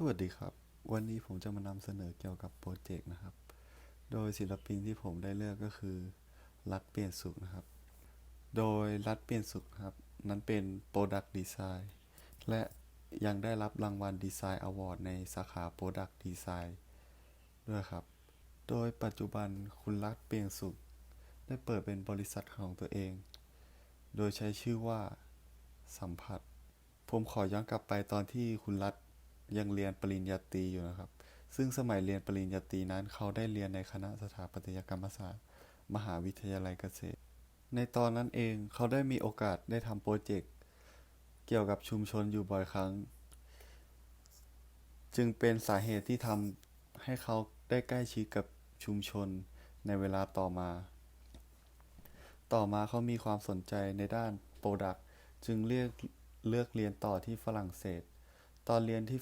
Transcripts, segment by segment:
สวัสดีครับ วันนี้ผมจะมานำเสนอเกี่ยวกับโปรเจกต์นะครับ โดยศิลปินที่ผมได้เลือกก็คือ รัฐเปลี่ยนสุขนะครับ โดยรัฐเปลี่ยนสุขครับ นั้นเป็น Product Design และยังได้รับรางวัล Design Award ในสาขา Product Design ด้วยครับ โดยปัจจุบันคุณรัฐเปลี่ยนสุข ได้เปิดเป็นบริษัทของตัวเอง โดยใช้ชื่อว่าสัมผัส ผมขอย้อนกลับไปตอนที่คุณรัฐ ยังเรียนปริญญาตรีอยู่นะครับ ซึ่งสมัยเรียนปริญญาตรีนั้น เขาได้เรียนในคณะสถาปัตยกรรมศาสตร์ มหาวิทยาลัยเกษตร ในตอนนั้นเองเขาได้มีโอกาสได้ทำโปรเจกต์เกี่ยวกับชุมชนอยู่บ่อยครั้ง จึงเป็นสาเหตุที่ทำให้เขาได้ใกล้ชิดกับชุมชนในเวลาต่อมา ต่อมาเขามีความสนใจในด้านโปรดักต์จึงเลือกเลือกเรียนต่อที่ฝรั่งเศส ตอนเรียนที่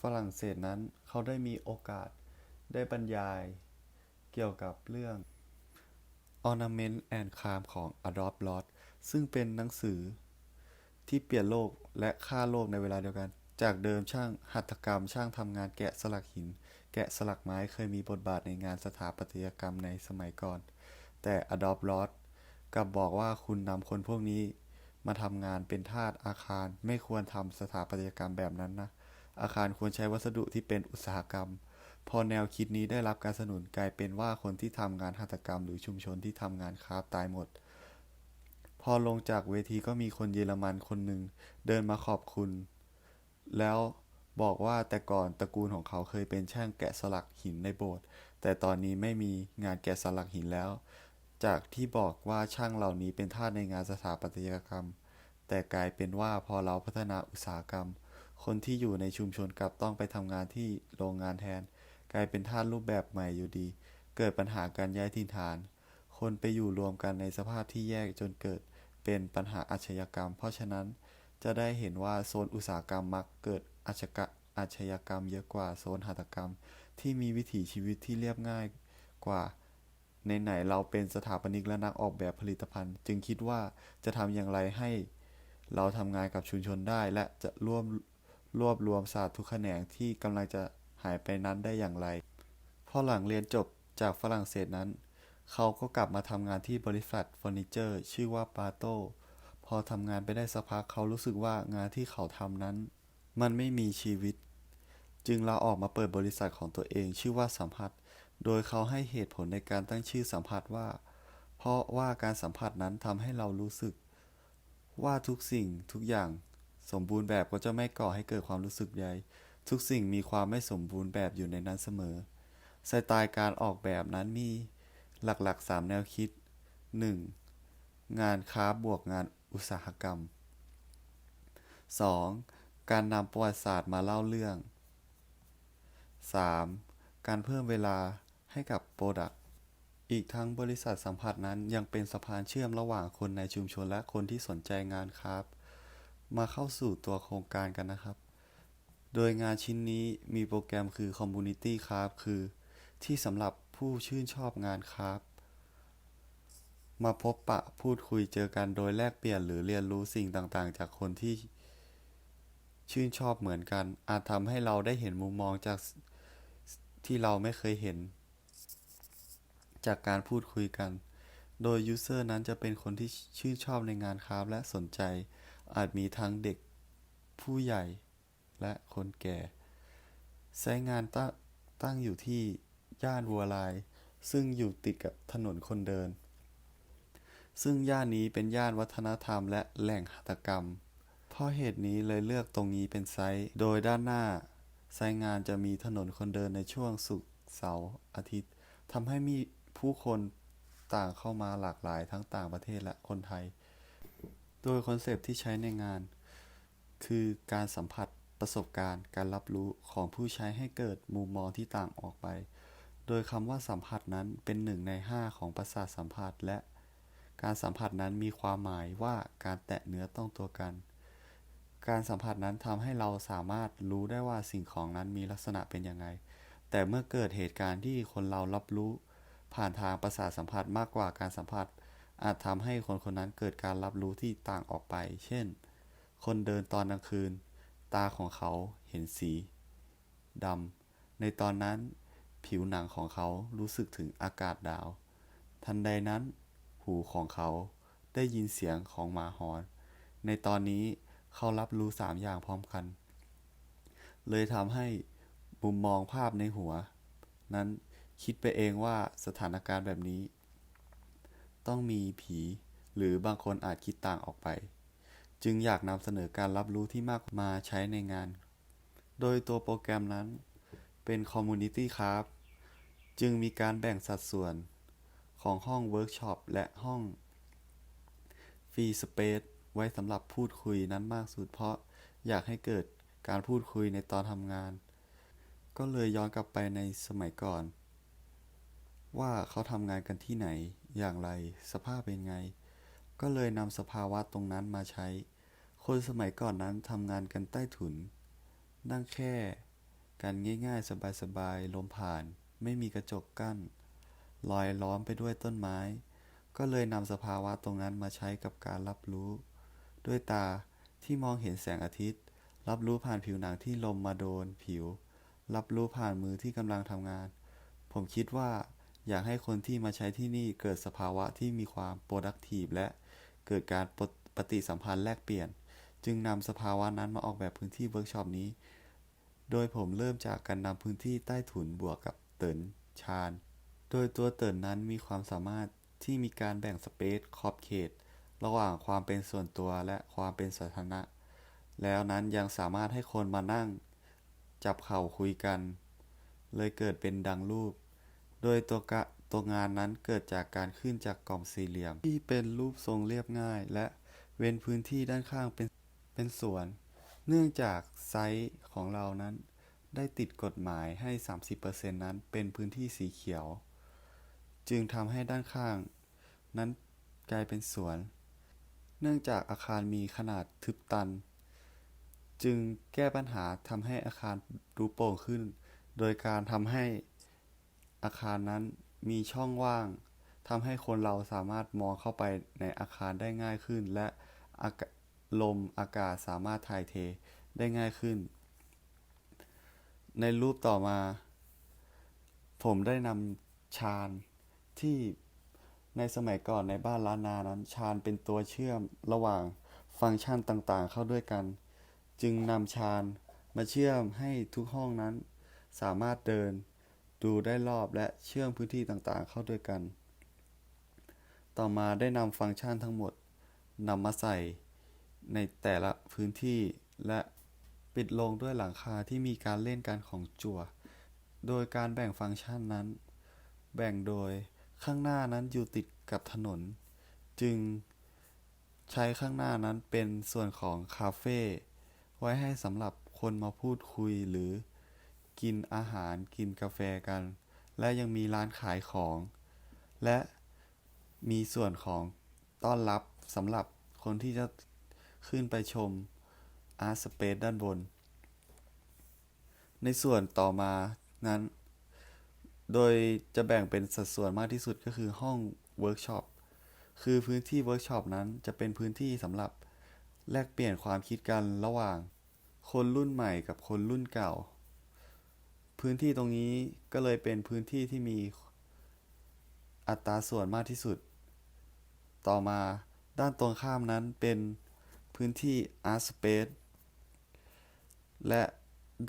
ฝรั่งเศสนั้น เขาได้มีโอกาสได้บรรยาย เกี่ยวกับเรื่อง Ornament and Charm ของ Adolf Loss ซึ่งเป็นหนังสือที่เปลี่ยนโลกและฆ่าโลกในเวลาเดียวกัน จากเดิมช่างหัตถกรรมช่างทำงานแกะสลักหิน แกะสลักไม้เคยมีบทบาทในงานสถาปัตยกรรมในสมัยก่อน แต่ Adolf Loss กลับบอกว่าคุณนำคนพวกนี้ มาทำงานเป็นทาสอาคารไม่ควรทำสถาปัตยกรรมแบบนั้นนะ อาคารควรใช้วัสดุที่เป็นอุตสาหกรรม พอแนวคิดนี้ได้รับการสนับสนุนกลายเป็นว่าคนที่ทำงานหัตถกรรม หรือชุมชนที่ทำงานคราฟตายหมด พอลงจากเวทีก็มีคนเยอรมันคนหนึ่งเดินมาขอบคุณ แล้วบอกว่าแต่ก่อนตระกูลของเขาเคยเป็นช่างแกะสลักหินในโบสถ์แต่ตอนนี้ไม่มีงานแกะสลักหินแล้ว จากที่บอกว่าช่างเหล่านี้เป็นทาสในงานสถาปัตยกรรม แต่กลายเป็นว่าพอเราพัฒนาอุตสาหกรรม คนที่อยู่ในชุมชนกลับต้องไปทำงานที่โรงงานแทน กลายเป็นทาสรูปแบบใหม่อยู่ดี เกิดปัญหาการย้ายถิ่นฐาน คนไปอยู่รวมกันในสภาพที่แยกจนเกิดเป็นปัญหาอาชญากรรม เพราะฉะนั้นจะได้เห็นว่าโซนอุตสาหกรรมมักเกิดอาชกะอาชญากรรมเยอะกว่าโซนหัตถกรรม ที่มีวิถีชีวิตที่เรียบง่ายกว่า ในไหนๆเราเป็นสถาปนิกและนักออกแบบผลิตภัณฑ์ จึงคิดว่าจะทำอย่างไรให้เราทำงานกับชุมชนได้ และจะร่วมรวบรวมศาสตร์ทุกแขนงที่กำลังจะหายไปนั้นได้อย่างไร พอหลังเรียนจบจากฝรั่งเศสนั้น เขาก็กลับมาทำงานที่บริษัทเฟอร์นิเจอร์ ชื่อว่าปาโตพอทำงานไปได้สักพักเขารู้สึกว่างานที่เขาทำนั้น มันไม่มีชีวิต จึงลาออกมาเปิดบริษัทของตัวเองชื่อว่าสัมผัส โดยเขาให้เหตุผลในการตั้งชื่อสัมผัสว่า เพราะว่าการสัมผัสนั้นทำให้เรารู้สึก ว่าทุกสิ่งทุกอย่างสมบูรณ์แบบก็จะไม่ก่อให้เกิดความรู้สึกใดทุกสิ่งมีความไม่สมบูรณ์แบบอยู่ในนั้นเสมอ สไตล์การออกแบบนั้นมีหลักๆ 3 แนวคิด 1. งานค้าบวกงานอุตสาหกรรม 2. การนำประวัติศาสตร์มาเล่าเรื่อง 3. การเพิ่มเวลา ให้กับโปรดักต์อีกทั้งบริษัทสัมผัสนั้นยังเป็นสะพานเชื่อมระหว่างคนในชุมชนและคนที่สนใจงานคราฟต์มาเข้าสู่ตัวโครงการกันนะครับ โดยงานชิ้นนี้มีโปรแกรมคือ Community Craft คือ ที่สำหรับผู้ชื่นชอบงานคราฟต์มาพบปะพูดคุยเจอกันโดยแลกเปลี่ยนหรือเรียนรู้สิ่งต่างๆ จากคนที่ ชื่นชอบเหมือนกัน อาจทำให้เราได้เห็นมุมมองจากที่เราไม่เคยเห็น จากการพูดคุยกัน โดยยูเซอร์นั้นจะเป็นคนที่ชื่นชอบในงานคราฟและสนใจ อาจมีทั้งเด็กผู้ใหญ่และคนแก่ ไซต์งานตตั้งอยู่ที่ย่านวัวลาย ซึ่งอยู่ติดกับถนนคนเดิน ซึ่งย่านนี้เป็นย่านวัฒนธรรมและแหล่งหัตถกรรม เพราะเหตุนี้เลยเลือกตรงนี้เป็นไซต์ โดยด้านหน้า ไซต์งานจะมีถนนคนเดินในช่วงศุกร์เสาร์อาทิตย์ทำให้มี ผู้คนต่างเข้ามาหลากหลายทั้งต่างประเทศและคนไทย โดยคอนเซปต์ที่ใช้ในงาน คือการสัมผัสประสบการณ์การรับรู้ของผู้ใช้ให้เกิดมุมมองที่ต่างออกไป โดยคำว่าสัมผัสนั้นเป็นหนึ่งในห้าของประสาทสัมผัสและ การสัมผัสนั้นมีความหมายว่าการแตะเนื้อต้องตัวกัน การสัมผัสนั้นทำให้เราสามารถรู้ได้ว่าสิ่งของนั้นมีลักษณะเป็นยังไง แต่เมื่อเกิดเหตุการณ์ที่คนเรารับรู้ ผ่านทางประสาทสัมผัสมากกว่าการสัมผัส อาจทำให้คนคนนั้นเกิดการรับรู้ที่ต่างออกไป เช่น คนเดินตอนกลางคืน ตาของเขาเห็นสีดำในตอนนั้นผิวหนังของเขารู้สึกถึงอากาศดาว ทันใดนั้น หูของเขาได้ยินเสียงของหมาหอน ในตอนนี้เขารับรู้สามอย่างพร้อมกัน เลยทำให้มุมมองภาพในหัว นั้น คิดไปเองว่าสถานการณ์แบบนี้ ต้องมีผี หรือบางคนอาจคิดต่างออกไป จึงอยากนำเสนอการรับรู้ที่มากมาใช้ในงาน โดยตัวโปรแกรมนั้น เป็นคอมมูนิตี้ครับ จึงมีการแบ่งสัดส่วนของห้องเวิร์กช็อปและห้องฟรีสเปซไว้สำหรับพูดคุยนั้นมากสุดเพราะอยากให้เกิดการพูดคุยในตอนทำงาน ก็เลยย้อนกลับไปในสมัยก่อน ว่าเขาทำงานกันที่ไหน อย่างไร สภาพเป็นไง ก็เลยนำสภาวะตรงนั้นมาใช้ คนสมัยก่อนนั้นทำงานกันใต้ถุน นั่งแค่กันง่ายๆ สบายๆ ลมผ่าน ไม่มีกระจกกั้น ลอยล้อมไปด้วยต้นไม้ ก็เลยนำสภาวะตรงนั้นมาใช้กับการรับรู้ ด้วยตาที่มองเห็นแสงอาทิตย์ รับรู้ผ่านผิวหนังที่ลมมาโดนผิว รับรู้ผ่านมือที่กำลังทำงาน ผมคิดว่า อยากให้คนที่มาใช้ที่นี่เกิดสภาวะที่มีความ productive และเกิดการปฏิสัมพันธ์แลกเปลี่ยน จึงนำสภาวะนั้นมาออกแบบพื้นที่เวิร์กช็อปนี้ โดยผมเริ่มจากการนำพื้นที่ใต้ถุนบวกกับเตินชาน โดยตัวเตินนั้นมีความสามารถที่มีการแบ่งสเปซขอบเขต ระหว่างความเป็นส่วนตัวและความเป็นสาธารณะ แล้วนั้นยังสามารถให้คนมานั่ง จับเข่าคุยกัน เลยเกิดเป็นดังรูป โดยตัวกะตัวงานนั้นเกิดจากการขึ้นจากกล่องสี่เหลี่ยม ที่เป็นรูปทรงเรียบง่าย และเว้นพื้นที่ด้านข้างเป็นเป็นสวน เนื่องจากไซต์ของเรานั้น ได้ติดกฎหมายให้ 30%นั้นเป็นพื้นที่สีเขียว จึงทำให้ด้านข้าง นั้นกลายเป็นสวน เนื่องจากอาคารมีขนาดทึบตัน จึงแก้ปัญหาทำให้อาคารดูโปร่งขึ้น โดยการทำให้ อาคารนั้นมีช่องว่างทำให้คนเราสามารถมองเข้าไปในอาคารได้ง่ายขึ้น และาลมอากาศสามารถถ่ายเทได้ง่ายขึ้น ในรูปต่อมา ผมได้นำชานที่ในสมัยก่อนในบ้านล้านนานั้นชานเป็นตัวเชื่อมระหว่างฟังก์ชันต่างๆ เข้าด้วยกัน จึงนำชานมาเชื่อมให้ทุกห้องนั้นสามารถเดิน ดูได้รอบและเชื่อมพื้นที่ต่างๆ เข้าด้วยกัน ต่อมาได้นำฟังก์ชันทั้งหมดนำมาใส่ในแต่ละพื้นที่และปิดลงด้วยหลังคาที่มีการเล่นกันของจั่ว โดยการแบ่งฟังก์ชันนั้น แบ่งโดยข้างหน้านั้นอยู่ติดกับถนน จึงใช้ข้างหน้านั้นเป็นส่วนของคาเฟ่ไว้ให้สำหรับคนมาพูดคุยหรือ กินอาหารกินกาแฟกัน และยังมีร้านขายของ และมีส่วนของต้อนรับสำหรับคนที่จะขึ้นไปชมอาร์ตสเปซด้านบน ในส่วนต่อมานั้น โดยจะแบ่งเป็นสัดส่วนมากที่สุดก็คือห้องเวิร์กช็อป คือพื้นที่เวิร์กช็อปนั้นจะเป็นพื้นที่สำหรับแลกเปลี่ยนความคิดกันระหว่าง คนรุ่นใหม่กับคนรุ่นเก่า พื้นที่ตรงนี้ก็เลยเป็นพื้นที่ที่มีอัตราส่วนมากที่สุด ต่อมาด้านตรงข้ามนั้นเป็นพื้นที่ Art Space และ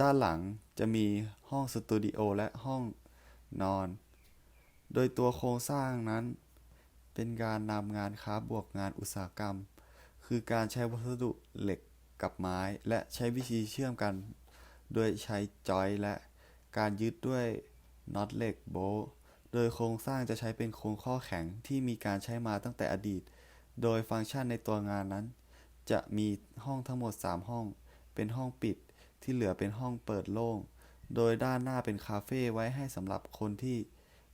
ด้านหลังจะมีห้องสตูดิโอและห้องนอน โดยตัวโครงสร้างนั้น เป็นการนำงานค้าบวกงานอุตสาหกรรม คือการใช้วัสดุเหล็กกับไม้ และใช้วิธีเชื่อมกัน โดยใช้จอยและ การยึดด้วยน็อตเหล็กโบลต์โดยโครงสร้างจะใช้เป็นโครงข้อแข็งที่มีการใช้มาตั้งแต่อดีต โดยฟังก์ชันในตัวงานนั้น จะมีห้องทั้งหมด 3 ห้อง เป็นห้องปิดที่เหลือเป็นห้องเปิดโล่ง โดยด้านหน้าเป็นคาเฟ่ไว้ให้สำหรับคนที่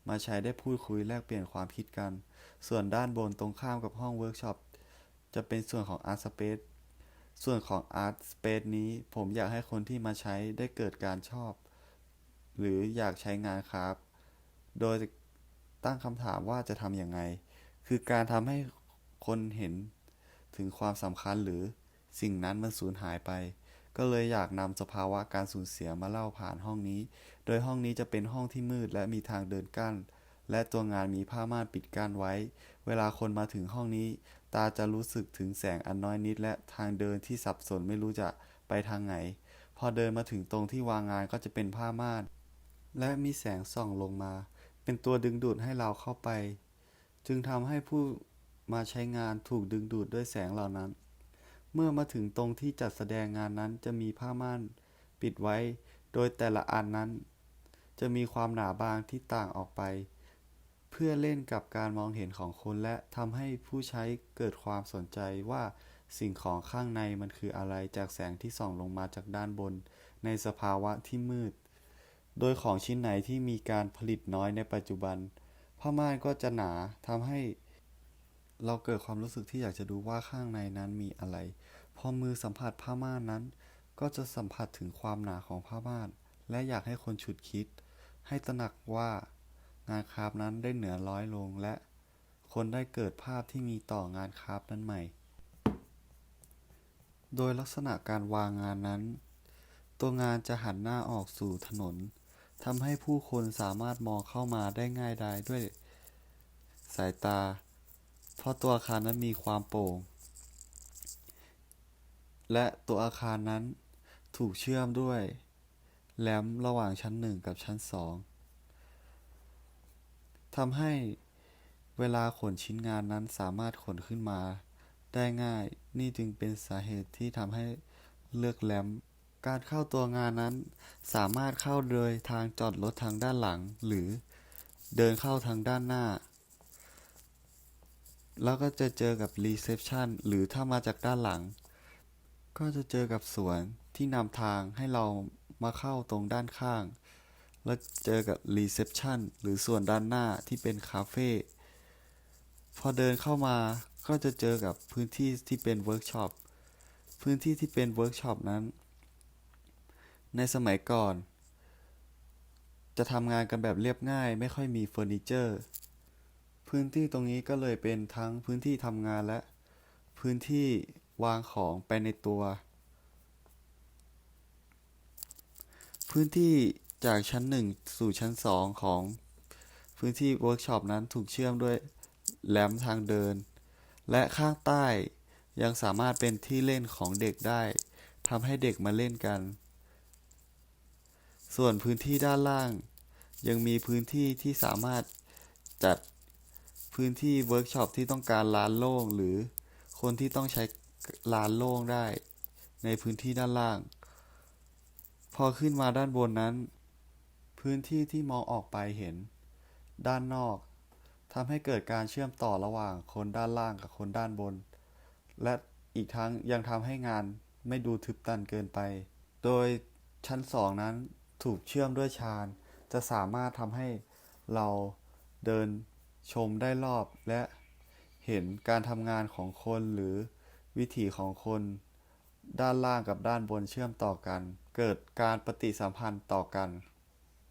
มาใช้ได้พูดคุยแลกเปลี่ยนความคิดกัน ส่วนด้านบนตรงข้ามกับห้องเวิร์กช็อปจะเป็นส่วนของ Art Space ส่วนของ Art Space นี้ผมอยากให้คนที่มาใช้ได้เกิดการชอบ หรืออยากใช้งานครับ โดยตั้งคำถามว่าจะทำอย่างไง คือการทำให้คนเห็นถึงความสำคัญหรือสิ่งนั้นมันสูญหายไป ก็เลยอยากนำสภาวะการสูญเสียมาเล่าผ่านห้องนี้ โดยห้องนี้จะเป็นห้องที่มืดและมีทางเดินกั้น และตัวงานมีผ้าม่านปิดกั้นไว้ เวลาคนมาถึงห้องนี้ ตาจะรู้สึกถึงแสงอันน้อยนิด และทางเดินที่สับสนไม่รู้จะไปทางไหน พอเดินมาถึงตรงที่วางงานก็จะเป็นผ้าม่าน และมีแสงส่องลงมา เป็นตัวดึงดูดให้เราเข้าไป จึงทำให้ผู้มาใช้งานถูกดึงดูดด้วยแสงเหล่านั้น เมื่อมาถึงตรงที่จัดแสดงงานนั้นจะมีผ้าม่านปิดไว้ โดยแต่ละอันนั้น จะมีความหนาบางที่ต่างออกไป เพื่อเล่นกับการมองเห็นของคนและทำให้ผู้ใช้เกิดความสนใจว่าสิ่งของข้างในมันคืออะไรจากแสงที่ส่องลงมาจากด้านบน ในสภาวะที่มืด โดยของชิ้นไหนที่มีการผลิตน้อยในปัจจุบันผ้าม่านก็จะหนาทำให้เราเกิดความรู้สึกที่อยากจะดูว่าข้างในนั้นมีอะไร พอมือสัมผัสผ้าม่านนั้น ก็จะสัมผัสถึงความหนาของผ้าม่าน และอยากให้คนฉุดคิด ให้ตระหนักว่างานคราฟนั้นได้เหนือร้อยลงและ คนได้เกิดภาพที่มีต่องานคราฟนั้นใหม่ โดยลักษณะการวางงานนั้น ตัวงานจะหันหน้าออกสู่ถนน ทำให้ผู้คนสามารถมองเข้ามาได้ง่ายดายด้วยสายตา เพราะตัวอาคารนั้นมีความโปร่ง และตัวอาคารนั้นถูกเชื่อมด้วยแรมระหว่างชั้นหนึ่งกับชั้นสองทำให้เวลาขนชิ้นงานนั้นสามารถขนขึ้นมาได้ง่าย นี่จึงเป็นสาเหตุที่ทำให้เลือกแรม การเข้าตัวงานนั้น สามารถเข้าโดยทางจอดรถทางด้านหลัง หรือเดินเข้าทางด้านหน้า แล้วก็จะเจอกับรีเซพชันหรือถ้ามาจากด้านหลัง ก็จะเจอกับสวนที่นำทางให้เรามาเข้าตรงด้านข้าง แล้วเจอกับรีเซพชันหรือส่วนด้านหน้าที่เป็นคาเฟ่พอเดินเข้ามาก็จะเจอกับพื้นที่ที่เป็นเวิร์กช็อปพื้นที่ที่เป็นเวิร์กช็อปนั้น ในสมัยก่อน จะทำงานกันแบบเรียบง่าย ไม่ค่อยมีเฟอร์นิเจอร์ พื้นที่ตรงนี้ก็เลยเป็นทั้งพื้นที่ทำงานและ พื้นที่วางของไปในตัว พื้นที่จากชั้นหนึ่งสู่ชั้นสองของพื้นที่เวิร์กช็อปนั้นถูกเชื่อมด้วยแรมทางเดิน และข้างใต้ยังสามารถเป็นที่เล่นของเด็กได้ทำให้เด็กมาเล่นกัน ส่วนพื้นที่ด้านล่าง ยังมีพื้นที่ที่สามารถจัดพื้นที่เวิร์กช็อปที่ต้องการลานโล่ง หรือคนที่ต้องใช้ลานโล่งได้ ในพื้นที่ด้านล่าง พอขึ้นมาด้านบนนั้น พื้นที่ที่มองออกไปเห็น ด้านนอกทำให้เกิดการเชื่อมต่อระหว่างคนด้านล่างกับคนด้านบน และอีกทั้งยังทำให้งานไม่ดูทึบตันเกินไป โดยชั้นสองนั้น ถูกเชื่อมด้วยชาน จะสามารถทำให้เราเดินชมได้รอบและเห็นการทำงานของคนหรือวิถีของคน ด้านล่างกับด้านบนเชื่อมต่อกัน เกิดการปฏิสัมพันธ์ต่อกัน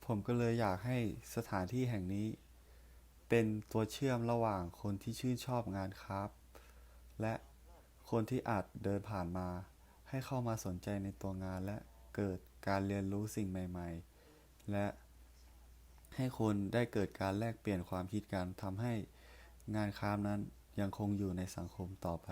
ผมก็เลยอยากให้สถานที่แห่งนี้ เป็นตัวเชื่อมระหว่างคนที่ชื่นชอบงานคราฟต์และคนที่อาจเดินผ่านมา ให้เข้ามาสนใจในตัวงานและเกิด การเรียนรู้สิ่งใหม่ ๆ และให้คนได้เกิดการแลกเปลี่ยนความคิดกันทำให้งานค้ามนั้นยังคงอยู่ในสังคมต่อไป